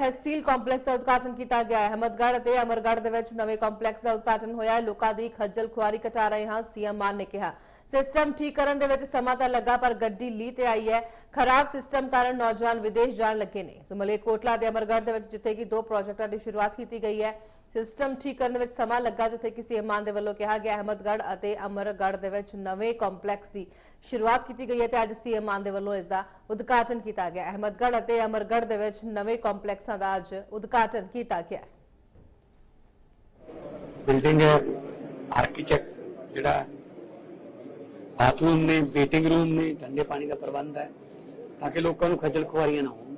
ਤਹਿਸੀਲ complex ਦਾ ਉਦਘਾਟਨ ਕੀਤਾ ਗਿਆ ਹੈ। ਅਹਿਮਦਗੜ੍ਹ ਅਤੇ ਅਮਰਗੜ੍ਹ ਦੇ ਵਿੱਚ ਨਵੇਂ ਕੰਪਲੈਕਸ ਦਾ ਉਦਘਾਟਨ ਹੋਇਆ ਹੈ। ਲੋਕਾਂ ਦੀ ਖੱਜਲ ਖੁਆਰੀ ਘਟਾ ਰਹੇ ਹਾਂ, ਸੀਐਮ ਮਾਨ ਨੇ ਕਿਹਾ। ਸਿਸਟਮ ਠੀਕ ਕਰਨ ਦੇ ਵਿੱਚ ਸਮਾਂ ਤਾਂ ਲੱਗਾ, ਪਰ ਗੱਡੀ ਲੀ ਤੇ ਆਈ ਹੈ। ਖਰਾਬ ਸਿਸਟਮ ਕਾਰਨ ਨੌਜਵਾਨ ਵਿਦੇਸ਼ ਜਾਣ ਲੱਗੇ ਨੇ। ਸੋ ਮਲੇਰਕੋਟਲਾ ਦੇ ਅਮਰਗੜ੍ਹ ਦੇ ਵਿੱਚ ਜਿੱਥੇ ਕਿ ਦੋ ਪ੍ਰੋਜੈਕਟਾਂ ਦੀ ਸ਼ੁਰੂਆਤ ਕੀਤੀ ਗਈ ਹੈ, ਸਿਸਟਮ ਠੀਕ ਕਰਨ ਦੇ ਵਿੱਚ ਸਮਾਂ ਲੱਗਾ, ਜਿੱਥੇ ਕਿ ਸੀਐਮ ਦੇ ਵੱਲੋਂ ਕਿਹਾ ਗਿਆ, ਅਹਿਮਦਗੜ੍ਹ ਅਤੇ ਅਮਰਗੜ੍ਹ ਦੇ ਵਿੱਚ ਨਵੇਂ ਕੰਪਲੈਕਸ ਦੀ ਸ਼ੁਰੂਆਤ ਕੀਤੀ ਗਈ ਹੈ ਤੇ ਅੱਜ ਸੀਐਮ ਮਾਨ ਦੇ ਵੱਲੋਂ ਇਸ ਦਾ ਉਦਘਾਟਨ ਕੀਤਾ ਗਿਆ। ਅਹਿਮਦਗੜ੍ਹ ਅਤੇ ਅਮਰਗੜ੍ਹ ਦੇ ਵਿੱਚ ਨਵੇਂ ਕੰਪਲੈਕਸਾਂ ਦਾ ਅੱਜ ਉਦਘਾਟਨ ਕੀਤਾ ਗਿਆ ਬਿਲਡਿੰਗ ਆਰਕੀਟੈਕਟ ਜਿਹੜਾ ਬਾਥਰੂਮ ਨੇ ਮੀਟਿੰਗ ਰੂਮ ਨੇ ਠੰਡੇ ਪਾਣੀ ਦਾ ਪ੍ਰਬੰਧ ਹੈ ਤਾਂ ਕਿ ਲੋਕਾਂ ਨੂੰ ਖੱਜਲ ਖੁਆਰੀਆਂ ਨਾ ਹੋਣ।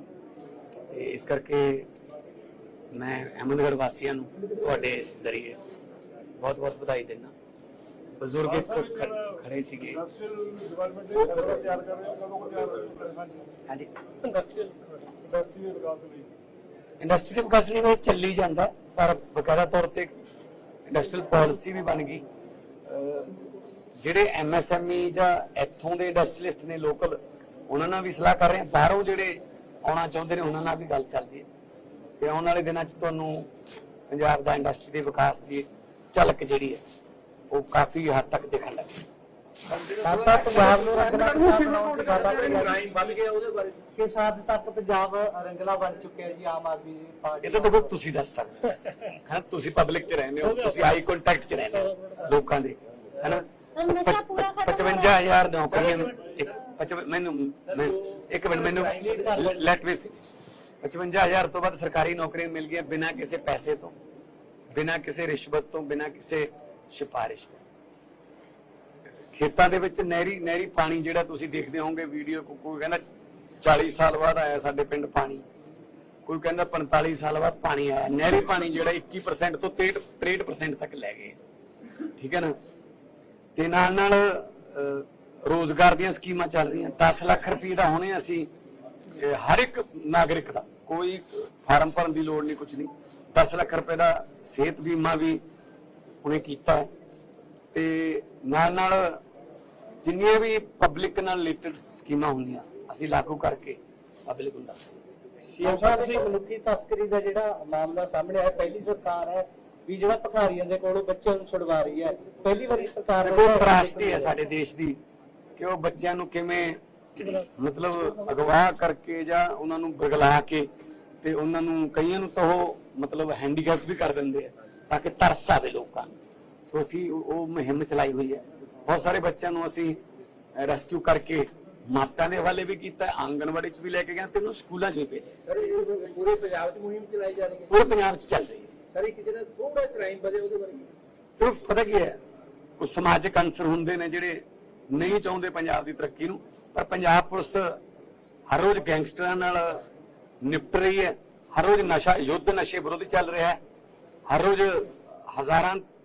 ਤੇ ਇਸ ਕਰਕੇ ਮੈਂ ਅਹਿਮਦਗੜ੍ਹ ਵਾਸੀਆਂ ਨੂੰ ਤੁਹਾਡੇ ਜ਼ਰੀਏ ਬਹੁਤ ਬਹੁਤ ਵਧਾਈ ਦਿੰਦਾ। ਬਜ਼ੁਰਗ ਖੜੇ ਸੀਗੇ। ਹਾਂਜੀ। ਇੰਡਸਟਰੀ ਦੇ ਵਿਕਾਸ ਲਈ। ਚੱਲੀ ਜਾਂਦਾ ਪਰ ਬਕਾਇਦਾ ਤੌਰ ਤੇ ਇੰਡਸਟਰੀਅਲ ਪਾਲਿਸੀ ਵੀ ਬਣ ਗਈ। ਜਿਹੜੇ ਐਮਐਸਐਮਈ ਜਾਂ ਇੱਥੋਂ ਦੇ ਇੰਡਸਟਰੀਲਿਸਟ ਨੇ ਲੋਕਲ, ਉਹਨਾਂ ਨਾਲ ਵੀ ਸਲਾਹ ਕਰ ਰਹੇ ਹਾਂ। ਬਾਹਰੋਂ ਜਿਹੜੇ ਆਉਣਾ ਚਾਹੁੰਦੇ ਨੇ, ਉਹਨਾਂ ਨਾਲ ਵੀ ਗੱਲ ਚੱਲਦੀ ਹੈ। ਤੇ ਆਉਣ ਵਾਲੇ ਦਿਨਾਂ 'ਚ ਤੁਹਾਨੂੰ ਪੰਜਾਬ ਦਾ ਇੰਡਸਟਰੀ ਦੇ ਵਿਕਾਸ ਦੀ ਝਲਕ ਜਿਹੜੀ ਹੈ, ਉਹ ਕਾਫੀ ਹੱਦ ਤੱਕ ਦਿਖਣ ਲੱਗੀ। ਸਾਡਾ ਪੰਜਾਬ ਨੂੰ ਰੰਗਲਾ ਪੰਜਾਬ ਬਣਾਉਣ ਦੀ ਗੱਲ ਆ ਰਹੀ ਹੈ ਕ੍ਰਾਈਮ ਵੱਧ ਗਿਆ ਉਹਦੇ ਬਾਰੇ। ਕਿ ਸਾਧ ਤੱਕ ਪੰਜਾਬ ਰੰਗਲਾ ਬਣ ਚੁੱਕਿਆ ਜੀ ਆਮ ਆਦਮੀ ਪਾਰਟੀ ਇਹ ਤਾਂ ਦੇਖੋ ਤੁਸੀਂ ਦੱਸ ਸਕਦੇ ਹੋ। ਹਾਂ ਤੁਸੀਂ ਪਬਲਿਕ 'ਚ ਰਹਿੰਦੇ ਹੋ ਤੁਸੀਂ ਆਈ ਕੰਟੈਕਟ 'ਚ ਰਹਿੰਦੇ ਹੋ ਲੋਕਾਂ ਦੇ ਹੈਨਾ? 55000 ਨੌਕਰੀਆਂ ਮੈਨੂੰ ਮੈਂ- ਇੱਕ ਮਿੰਟ ਮੈਨੂੰ ਲੈਟ ਮੀ 55000 ਤੋਂ ਵੱਧ ਸਰਕਾਰੀ ਨੌਕਰੀਆਂ ਮਿਲ ਗਈਆਂ ਬਿਨਾਂ ਕਿਸੇ ਪੈਸੇ ਤੋਂ ਬਿਨਾਂ ਕਿਸੇ ਰਿਸ਼ਵਤ ਤੋਂ ਬਿਨਾਂ ਕਿਸੇ ਸਿਫਾਰਿਸ਼ ਤੋਂ। ਖੇਤਾਂ ਦੇ ਵਿੱਚ ਨਹਿਰੀ ਨਹਿਰੀ ਪਾਣੀ ਜਿਹੜਾ ਤੁਸੀਂ ਦੇਖਦੇ ਹੋਵੋਗੇ ਵੀਡੀਓ ਕੋਈ ਕਹਿੰਦਾ 40 ਸਾਲ ਬਾਅਦ ਆਇਆ ਸਾਡੇ ਪਿੰਡ ਪਾਣੀ, ਕੋਈ ਕਹਿੰਦਾ 45 ਸਾਲ ਬਾਅਦ ਪਾਣੀ ਆਇਆ। ਨਹਿਰੀ ਪਾਣੀ ਜਿਹੜਾ 21% ਤੋਂ 63% ਤੱਕ ਲੈ ਗਏ। ਠੀਕ ਹੈ ਨਾ? ਤੇ ਨਾਲ ਨਾਲ ਰੋਜ਼ਗਾਰ ਦੀਆਂ ਸਕੀਮਾਂ ਚੱਲ ਰਹੀਆਂ। 10 ਲੱਖ ਰੁਪਏ ਦਾ ਹੋਣੇ ਅਸੀਂ ਹਰ ਇੱਕ ਨਾਗਰਿਕ ਦਾ, ਕੋਈ ਫਾਰਮ ਭਰਨ ਦੀ ਲੋੜ ਨਹੀਂ ਕੁਝ ਨਹੀਂ। 10 ਲੱਖ ਰੁਪਏ ਦਾ ਸਿਹਤ ਬੀਮਾ ਵੀ ਹੁਣੇ ਕੀਤਾ। ਤੇ ਨਾਲ ਨਾਲ ਜਿੰਨੀਆਂ ਵੀ ਪਬਲਿਕ ਨਾਲ ਰਿਲੇਟਡ ਸਕੀਮਾਂ ਹੁੰਦੀਆਂ ਅਸੀਂ ਲਾਗੂ ਕਰਕੇ ਪਬਲਿਕ ਨੂੰ ਦੱਸਾਂਗੇ ਸੀਐਮ ਸਾਹਿਬ ਜੀ ਮਨੁੱਖੀ ਤਸਕਰੀ ਦਾ ਜਿਹੜਾ ਮਾਮਲਾ ਸਾਹਮਣੇ ਆਇਆ ਪਹਿਲੀ ਸਰਕਾਰ ਹੈ ਵੀ ਜਿਹੜਾ ਭਿਖਾਰੀਆਂ ਦੇ ਕੋਲੋਂ ਬੱਚਿਆਂ ਨੂੰ ਛੁਡਵਾ ਰਹੀ ਹੈ। ਪਹਿਲੀ ਵਾਰੀ ਸਰਕਾਰ ਉਹ ਤਰਾਸ਼ਦੀ ਹੈ ਸਾਡੇ ਦੇਸ਼ ਦੀ ਕਿ ਉਹ ਬੱਚਿਆਂ ਨੂੰ ਕਿਵੇਂ ਮਤਲਬ ਅਗਵਾ ਕਰਕੇ ਜਾਂ ਉਹਨਾਂ ਨੂੰ ਬਗਲਾ ਕੇ ਤੇ ਉਹਨਾਂ ਨੂੰ ਕਈਆਂ ਨੂੰ ਤਾਂ ਉਹ ਮਤਲਬ ਹੈਂਡੀਕੈਪ ਵੀ ਕਰ ਦਿੰਦੇ ਆ ਤਾਂ ਕਿ ਤਰਸ ਆਵੇ ਲੋਕਾਂ ਨੂੰ। ਸੋ ਅਸੀਂ ਉਹ ਮੁਹਿੰਮ ਚਲਾਈ ਹੋਈ ਹੈ। ਬਹੁਤ ਸਾਰੇ ਬੱਚਿਆਂ ਨੂੰ ਅਸੀਂ ਰੈਸਕਿਊ ਕਰਕੇ ਮਾਪਿਆਂ ਦੇ ਹਵਾਲੇ ਵੀ ਕੀਤਾ ਆਂਗਣਵਾੜੀ ਚ ਵੀ ਲੈ ਕੇ ਗਏ ਤੇ ਉਹਨੂੰ ਸਕੂਲਾਂ ਚ ਵੀ ਭੇਜਿਆ। ਸਰ ਇਹ ਪੂਰੇ ਪੰਜਾਬ 'ਚ ਮੁਹਿੰਮ ਚਲਾਈ ਜਾ ਰਹੀ ਹੈ। ਪੂਰੇ ਪੰਜਾਬ ਚ ਚੱਲ ਰਹੀ ਹੈ। ਸਰ ਇੱਕ ਜਿਹੜਾ ਥੋੜਾ ਕ੍ਰਾਈਮ ਵਧੇ ਉਹਦੇ ਬਾਰੇ। ਕੀ? ਤੇ ਉਹ ਪਤਾ ਕੀ ਹੈ ਕੁਝ ਸਮਾਜਿਕ ਅੰਸਰ ਹੁੰਦੇ ਨੇ ਜਿਹੜੇ ਨਹੀਂ ਚਾਹੁੰਦੇ ਪੰਜਾਬ ਦੀ ਤਰੱਕੀ ਨੂੰ ਪਰ ਪੰਜਾਬ ਪੁਲਿਸ ਹਰ ਰੋਜ਼ ਗੈਂਗਸਟਰਾਂ ਨਾਲ ਨਿਪਟ ਰਹੀ ਹੈ ਹਰ ਰੋਜ਼ ਨਸ਼ਾ ਯੁੱਧ ਨਸ਼ੇ ਵਿਰੋਧੀ ਚੱਲ ਰਿਹਾ ਹੈ ਹਰ ਰੋਜ਼ ਹਜ਼ਾਰਾਂ